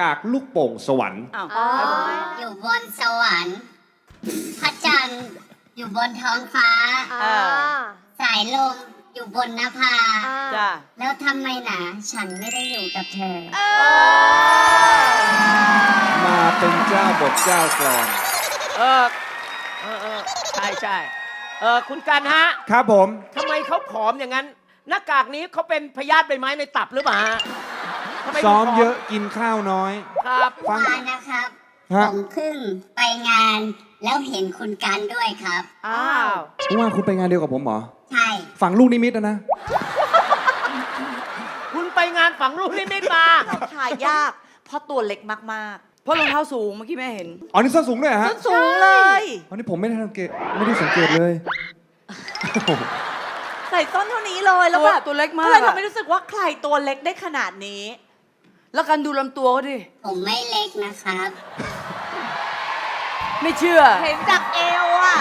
กากลูกโป่งสวรรค์ อ้าวอ๋อ อยู่บนสวรรค์พระจันทร์อยู่บนท้องฟ้า อ่า สายลมอยู่บนนภา จ้าแล้วทำไมหนาฉันไม่ได้อยู่กับเธอ มาเป็นเจ้าบทเจ้ากลอนเออเออเออใช่ใช่เออคุณกันฮะครับผม ทำไมเขาผอมอย่างนั้น หน้ากากนี้เขาเป็นพยาธิใบไม้ในตับหรือเปล่าฮะ ทำไมถึงซ้อมผเยอะกินข้าวน้อย ครับ ฟัง วานนะครับ ฮะ ผมเพิ่งไปงานแล้วเห็นคุณกันด้วยครับ อ้าว เมื่อวานคุณไปงานเดียวกับผมเหรอ ใช่ ฝั่งลูกนิมิตนะนะ คุณไปงานฝังลูกนิมิตมาถ่ายยาก เพราะตัวเล็กมากเพราะรองเท้าสูงเมื่อกี้แม่เห็นอ๋อ นี่ส้นสูงด้วยเหรอๆฮะ ส้นสูงเลย อันนี้ผมไม่ได้สังเกตไม่ได้สังเกตเลย ใส่ต้นเท่านี้เลยแล้วตัวแบบตัวเล็กมากก็เลยอะ ทำให้รู้สึกว่าใครตัวเล็กได้ขนาดนี้ แล้วกันดูลำตัวเขาดิ ผมไม่เล็กนะครับ ไม่เชื่อ เห็นจากเอวอะ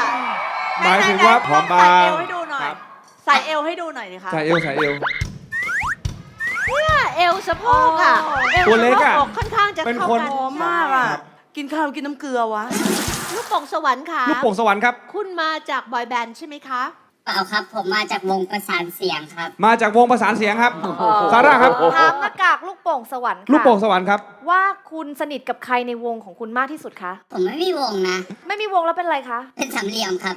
หมายถึงว่าไหนๆๆผอมบางใส่เอวให้ดูหน่อย ครับ ใส่เอวให้ดูหน่อยนะคะใส่เอวใส่เอวเอวสะโพกอะอตัวเล็กอะสะโพค่อนข้างจะเป็นเข้าคน กันหอมมากอะครับกินข้าวกินน้ำเกลือวะ ลูกโป่งสวรรค์ค่ะ ลูกโป่งสวรรค์ครับ คุณมาจากบอยแบนด์ใช่ไหมคะ เปล่าครับ ผมมาจากวงประสานเสียงครับ มาจากวงประสานเสียงครับ ซาร่าครับ ถามหน้ากากลูกโป่งสวรรค์ค่ะลูกโป่งสวรรค์ครับ ว่าคุณสนิทกับใครในวงของคุณมากที่สุดคะ ผมไม่มีวงนะ ไม่มีวงแล้วเป็นอะไรคะเป็นสามเหลี่ยมครับ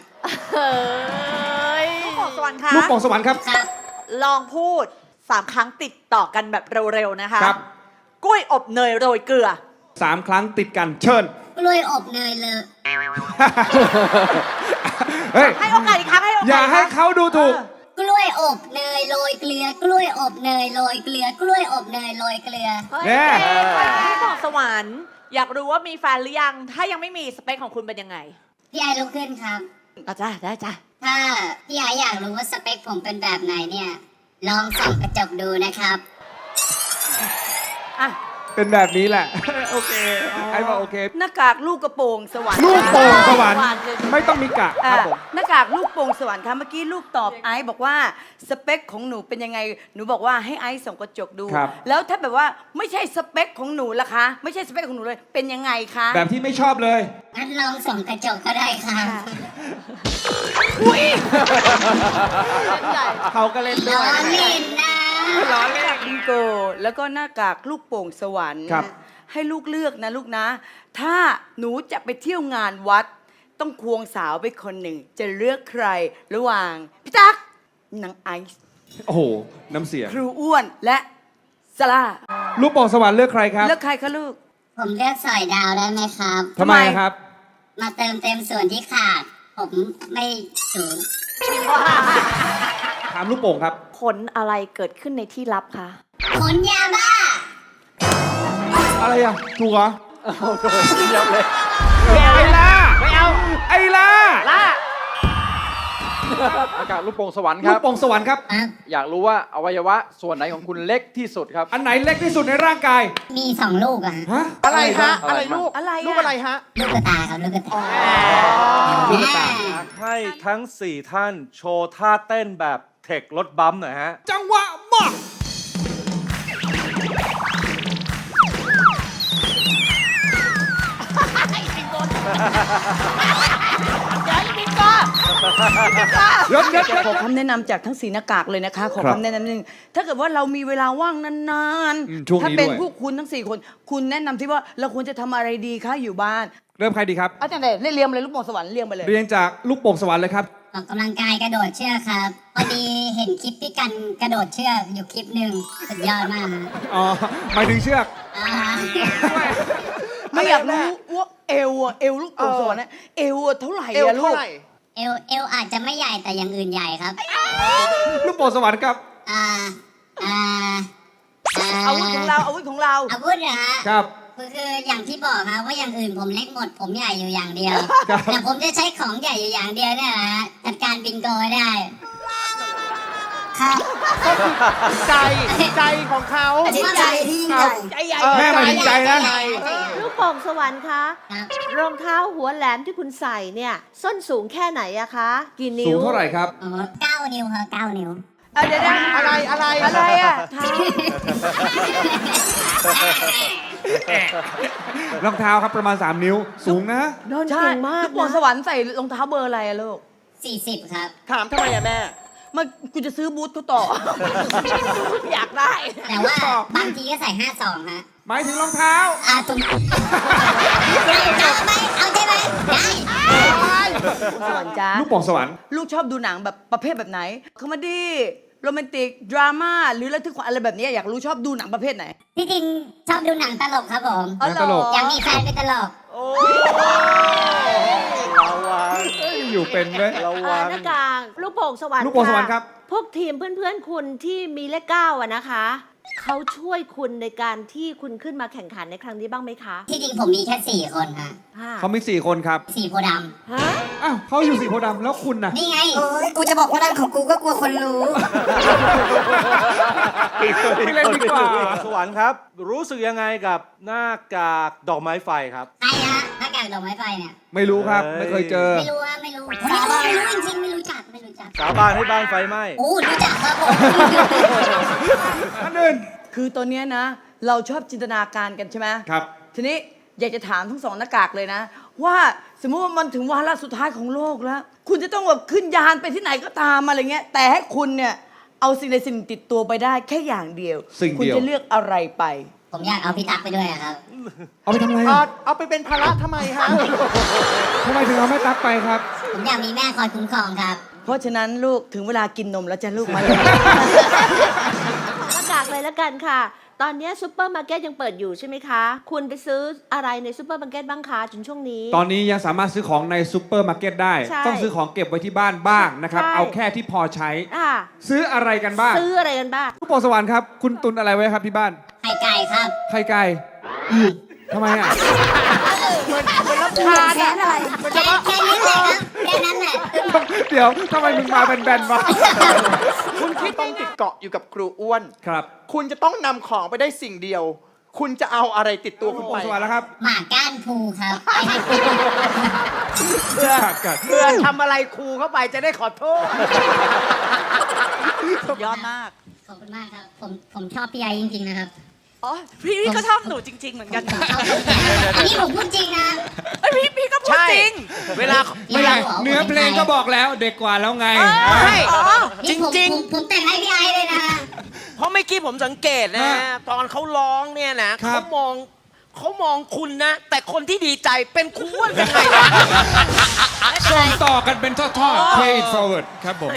เฮ้ยลูกโป่งสวรรค์คะลูกโป่งสวรรค์ครับ ครับ ลองพูดสามครั้งติดต่อกันแบบเร็วๆนะคะครับ กล้วยอบเนยโรยเกลือ สามครั้งติดกันเชิญ กล้วยอบเนยเลย เฮ้ยให้โอกาสอีกครั้งให้โอกาสอย่าให้กครั้งเขาดูถูก กล้วยอบเนยโรยเกลือกล้วยอบเนยโรยเกลือกล้วยอบเนยโรยเกลือ แน่ลูกโป่งสวรรค์ อยากรู้ว่ามีแฟนหรือยัง ถ้ายังไม่มีสเปคของคุณเป็นยังไงพี่ไอลุกขึ้นครับอาจ้าได้จ้าถ้าพี่ไออยากรู้ว่าสเปคผมเป็นแบบไหนเนี่ย ลองส่องกระจกดูนะครับ อะ เป็นแบบนี้แหละ โอเค ไอ้บอกโอเค หน้ากากลูกกระโปรงสวรรค์ลูกโป่งสวรรค์สวรรค์เลยไม่ต้องมีกะอะครับผม หน้ากากลูกโป่งสวรรค์ค่ะเมื่อกี้ลูกตอบไอซ์บอกว่าสเปคของหนูเป็นยังไง หนูบอกว่าให้ไอซ์ส่องกระจกดู ครับ แล้วถ้าแบบว่าไม่ใช่สเปคของหนูล่ะคะ ไม่ใช่สเปคของหนูเลยเป็นยังไงคะแบบที่ไม่ชอบเลย งั้นลองส่องกระจกก็ได้ครับเขาก็เล่นด้ล้วอยเล่นนะ ล้อเล่นบิงโก แล้วก็หน้ากากลูกโป่งสวรรค์ครับให้ลูกเลือกนะลูกนะ ถ้าหนูจะไปเที่ยวงานวัด ต้องควงสาวไปคนหนึ่ง จะเลือกใครระหว่างพี่ตั๊กนางไอซ์โอ้โห น้ำเสียง ครูอ้วนและซาร่าลูกโป่งสวรรค์เลือกใครครับ เลือกใครคะลูก ผมเลือกสอยดาวได้ไหมครับ ทำไมครับ มาเติมเต็มส่วนที่ขาด ผมไม่สูงถามลูกโป่งครับ ผลอะไรเกิดขึ้นในที่ลับคะ ขนยาบ้า อะไรอะถูกเหรอไม่เอาไอ้ล่าไม่เอา ไอ้ล่าล่าอากาศลูกโป่งสวรรค์คลูรักบโป่งสวรรค์ครับ อยากรู้ว่าอวัยวะส่วนไหนของคุณเล็กที่สุดครับ อันไหนเล็กที่สุดในร่างกาย มีสองลูกอะฮะ อะไรฮะ อะอะไรไรลูลูกกอะไรลูก อะอะไรฮะ ลูกกระตาครับลูกกระตาลูกกระตายอ่าให้ทั้ง 4 ท่านโชว์ท่าเต้นแบบเทครถบัมป์หน่อยฮะ จังหวะมา ยวเดี๋ยวเดี๋ยวขอคำแนะนำจากทั้งสีหน้ากากเลยนะคะ ขอครับคำแนะนำนิดนึงถ้าเกิดว่าเรามีเวลาว่างนานอืมช่วงนี้ถ้าเป็นด้วยพวกคุณทั้งสี่คน คุณแนะนำที่ว่าเราควรจะทำอะไรดีคะอยู่บ้านเริ่มใครดีครับ อาจารย์เดชเรียงไปเลยลูกโป่งสวรรค์เรียงไปเลยเรียงจากลูกโป่งสวรรค์เลยครับ ออกกำลังกายกระโดดเชือกครับพอดีเห็นคลิปพี่กันกระโดดเชือกอยู่คลิปหนึ่งสุดยอดมากฮะอ๋อหมายถึงเชือก อ่า ไม่อยากรู้ว่าเอวอะเอวลูกโป่งสวรรค์นะเอวอะเท่าไหร่เอวอะลูเท่ากไหร่เอวเอวอาจจะไม่ใหญ่แต่อย่างอื่นใหญ่ครับ ลูกโป่งสวรรค์ครับอ่า อ่าอาวุธของเราอาวุธของเราอาวุธนะฮะครับ คือคืออย่างที่บอกครับว่าอย่างอื่นผมเล็กหมด ผมใหญ่อยู่อย่างเดียว ครับ แต่ผมจะใช้ของใหญ่อยู่อย่างเดียวเนี่ยนะฮะจัดการบิงโกให้ได้ ครับใจใจของเขา จิตใจที่ยิ่งใหญ่ ใจใหญ่เออแม่หมายถึงใจนะลูก โป่งสวรรค์คะครับรองเท้าหัวแหลมที่คุณใส่เนี่ยส้นสูงแค่ไหนอะคะ กี่นิ้สูวงเท่าไหร่ครับ อ๋อเก้านิ้วครับเก้านิ้วอะเดี๋ยวนะอะไรอะไรอะไรอะเท้า รองเท้าครับประมาณ 3 นิ้ว สูงนะ โดนใช่เก่งมากลูกโป่งนะสวรรค์ใส่รองเท้าเบอร์อะไรอะลูก40ครับ ถามทำไมอะแม่มันกูจะซื้อบูทเขาต่อ อยากได้ แต่ว่าบางทีก็ใส่52ฮะ หมายถึงรองเท้า อ่าตุ้มเอาไหมเอาใช่ไหมได้สวรรค์จ้าลูกโป่งสวรรค์ลูกชอบดูหนังแบบประเภทแบบไหนคอมเมดี้โรแมนติก ดราม่า หรือระทึกขวัญอะไรแบบนี้อยากรู้ชอบดูหนังประเภทไหน ที่จริงชอบดูหนังตลกครับผมหนังตลก อยากมีแฟนเป็นตลกระวังเอ้ยอยู่เป็นไหมระเอ่วัองหน้ากากลูกโป่งสวรรค์ลูกโป่งสวรรค์ะครับ พวกทีมเพื่อนๆคุณที่มีเลขเก้าอะนะคะ เขาช่วยคุณในการที่คุณขึ้นมาแข่งขันในครั้งนี้บ้างไหมคะที่จริงผมมีแค่4คนฮะค่ะเขามี4คนครับสี่โพธิ์ดฮะอ้าวเขาอยู่สีโพธิ์ดำแล้วคุณน่ะำนี่ไง โอ้ยกูจะบอกว่าด้านของกูก็กลัวคนรู้ ไม่เล่นดีกว่า สวรรค์ครับ รู้สึกยังไงกับหน้ากากดอกไม้ไฟครับ ใครฮะหน้ากากดอกไม้ไฟเนี่ย ไม่รู้ครับเฮ้ยไม่เคยเจอ ไม่รู้ฮะไม่รู้ไม่รู้ไม่รู้จริงๆ สาบานให้บ้านไฟไหม้โอ้รู้จักครับผมอันอื่นคือตอนเนี้ยนะ เราชอบจินตนาการกันใช่ไหมครับ ทีนี้อยากจะถามทั้งสองหน้ากากเลยนะ ว่าสมมุติว่ามันถึงวาระสุดท้ายของโลกแล้ว คุณจะต้องแบบขึ้นยานไปที่ไหนก็ตามอะไรเงี้ย แต่ให้คุณเนี่ยเอาสิ่งใดสิ่งหนึ่งติดตัวไปได้แค่อย่างเดียว สิ่งคุณเดียวจะเลือกอะไรไปผมอยากเอาพี่ตั๊กไปด้วยอะครับ เอาไปทำอะไรเอาอะเอาไปเป็นภาระทำไมฮะ ทำไมถึงเอาแม่ตั๊กไปครับ ผมอยากมีแม่คอยคุ้มครองครับ เพราะฉะนั้นลูกถึงเวลากินนมแล้วจะลูกมาเลยหน้ากากเลยแล้วกันค่ะ ตอนนี้ซูเปอร์มาร์เก็ตยังเปิดอยู่ใช่ไหมคะ คุณไปซื้ออะไรในซูเปอร์มาร์เก็ตบ้างคะถึงช่วงนี้ ตอนนี้ยังสามารถซื้อของในซูเปอร์มาร์เก็ตได้ ใช่ต้องซื้อของเก็บไว้ที่บ้านบ้างนะครับ ใช่ เอาแค่ที่พอใช้ อ่าซื้ออะไรกันบ้างซื้ออะไรกันบ้างลูกโป่งสวรรค์ครับ คุณตุนอะไรไว้ครับที่บ้าน ไข่ไก่ครับไข่ไก่ทำไมอะ แค่อะไรแค่แค่นี้เลยครับแค่นั้นแหละ เดี๋ยวทำไมมึงมาแบนๆวะคุณคิดต้องติดเกาะอยู่กับครูอ้วน ครับคุณจะต้องนำของไปได้สิ่งเดียว คุณจะเอาอะไรติดตัวลูคุกณโป่ไปงสวรรค์แล้วครับหมากก้านภูครับไปให้ครูเพื่อเพื่อทำอะไรครูเข้าไปจะได้ขอโทษ ยอดมาก ขอบคุณมากครับ ผมผมชอบพี่ไอจริงๆนะครับ อ๋อพี่พี่ก็ชอบหนูจริง ๆ เหมือนกันผมชอบพี่ไออันนี้ผมพูดจริงนะ เอ้ยพี่พี่ก็พูดใช่จริงเวลาไม่ไงเนื้อเพลงก็บอกแล้วเด็กกว่าแล้วไง ใช่ อ๋อนี่ผมจริงผมผมแต่งให้พี่ไอเลยนะ เพราะเมื่อกี้ผมสังเกตนะฮะตอนเขาร้องเนี่ยนะครับ เขามองเขามองคุณนะ แต่คนที่ดีใจเป็นครูอ้วนยังไงวะ ส่งต่อกันเป็นทอดๆ play it forward ครับผม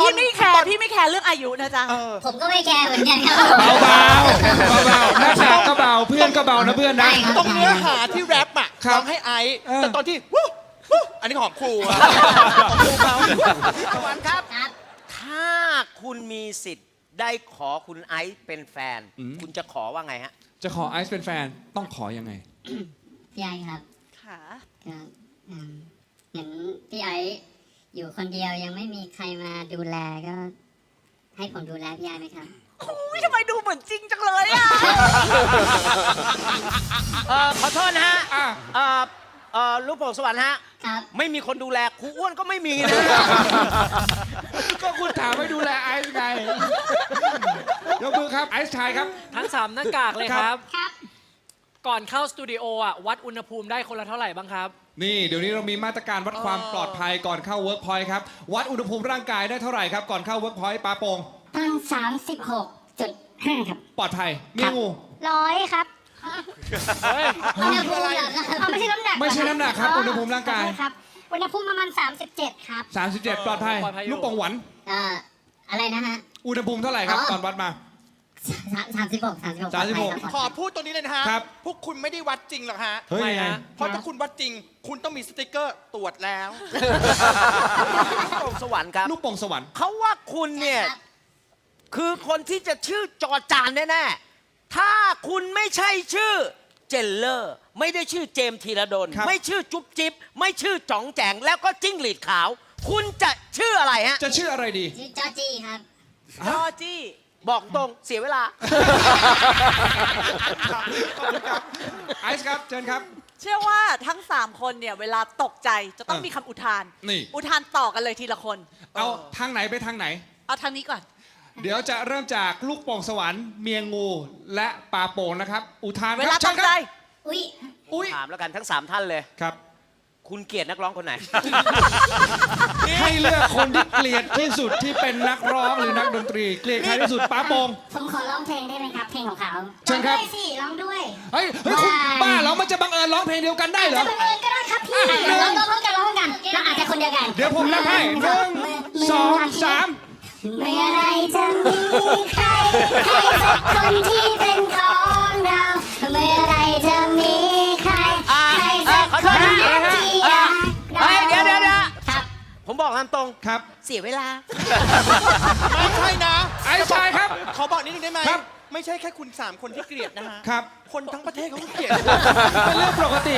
พี่ไม่แคร์พี่ไม่แคร์เรื่องอายุนะจ๊ะผมก็ไม่แคร์เหมือนกันครับเบาๆเบาๆหน้าฉากก็เบาเพื่อนก็เบานะเพื่อนนะได้ครับ ตรงเนื้อหาที่แรปอะครับร้องให้ไอซ์เออ แต่ตอนที่วู้วู้อันนี้ของครูอะของครูเขาสวรรค์ครับ ครับ ถ้าคุณมีสิทธิ์ได้ขอคุณไอซ์เป็นแฟนคุณจะขอว่าไงฮะ จะขอไอซ์เป็นแฟนต้องขอยังไง พี่ไอครับค่ะครับอืมเห็นพี่ไอ อยู่คนเดียวยังไม่มีใครมาดูแลก็ ให้ผมดูแลพี่ไอไหมครับอุ้ยทำไมดูเหมือนจริงจังเลยอะเอ่อขอโทษนะฮะอะเอ่อเอ่อลูกโป่งสวรรค์ฮะ ครับ ไม่มีคนดูแลครูอ้วนก็ไม่มีนะ ก็คุณถามให้ดูแลไอซ์ไงยกมือครับไอซ์ชายครับ ทั้งสามหน้ากากเลยครับ ครับ ก่อนเข้าสตูดิโออะวัดอุณหภูมิได้คนละเท่าไหร่บ้างครับ นี่เดี๋ยวนี้เรามีมาตรการวัดความปลอดภัยก่อนเข้าเวิร์กพอยต์ครับ วัดอุณหภูมิร่างกายได้เท่าไหร่ครับ ก่อนเข้าเวิร์กพอยต์ปาโปงตั้งสามสิบหกจุดห้าครับ ปลอดภัยมีงูร้อยครับอุณหภูมิเหรอครับไม่ใช่น้ำหนักไม่ใช่น้ำหนักครับอุณหภูมิร่างกาย ครับอุณหภูมิประมาณสามสิบเจ็ดครับ37 ปลอดภัย ปลอดภัยอยู่ ลูกโป่งหวันเอ่ออะไรนะฮะ อุณหภูมิเท่าไหร่ครับ อ๋อ ตอนวัดมา สามสิบหกสามสิบหก36ขอพูดตรงนี้เลยนะฮะ ครับพวกคุณไม่ได้วัดจริงหรอกฮะ เฮ้ยทำไมไงฮะ เพราะถ้าคุณวัดจริง คุณต้องมีสติกเกอร์ตรวจแล้วลูกโป่งสวรรค์ครับลูกโป่งสวรรค์ เขาว่าคุณเนี่ย คือคนที่จะชื่อจอจานแน่ๆ ถ้าคุณไม่ใช่ชื่อเจนเลอร์ ไม่ได้ชื่อเจมส์ธีรดล ครับ ไม่ชื่อจุ๊บจิ๊บ ไม่ชื่อจ๋องแจง แล้วก็จิ้งหรีดขาว คุณจะชื่ออะไรฮะ จะชื่ออะไรดี ชื่อจอจี้ครับ จอจี้ บอกตรงเสียเวลาไอซ์ครับเชิญครับ เชื่อว่าทั้ง 3 คนเนี่ย เวลาตกใจจะต้องเออมีคำอุทาน นี่ อุทานต่อกันเลยทีละคน เอาทางไหนไปทางไหน เอาทางนี้ก่อน เดี๋ยวจะเริ่มจากลูกโป่งสวรรค์เมียงู และปลาโป่งนะครับ อุทานเวคลารับตั้งใจอุ๊ยอุ้ยถามแล้วกันทั้ง 3 ท่านเลย ครับ คุณเกลียดนักร้องคนไหน ให้เลือกคนที่เกลียดที่สุดที่เป็นนักร้องหรือนักดนตรีเกลียดใครที่สุดปลาโป่งผมขอร้องเพลงได้ไหมครับ เพลงของเขาเชิญครับ ร้องด้วยสิร้องด้วยเฮ้ยเฮ้ยคุณบ้าเหรอมันจะบังเอิญร้องเพลงเดียวกันได้เหรอ จะบังเอิญก็ได้ครับพี่เดี๋ยว ร้องร้องกันร้องกันเราอาจจะคนเดียวกันเดี๋ยวผมนับให้หนึ่งสองสาม เมื่อไรจะมีใครให้สักคนที่เป็นของเราามตรง ครับ เสียเวลา ไม่ใช่นะไอ้ชายครับ ขอบอกนิดนึงได้ไหมครับ ไม่ใช่แค่คุณสามคนที่เกลียดนะฮะ ครับ คนทั้งประเทศเขาก็เกลียด เป็นเรื่องปกติ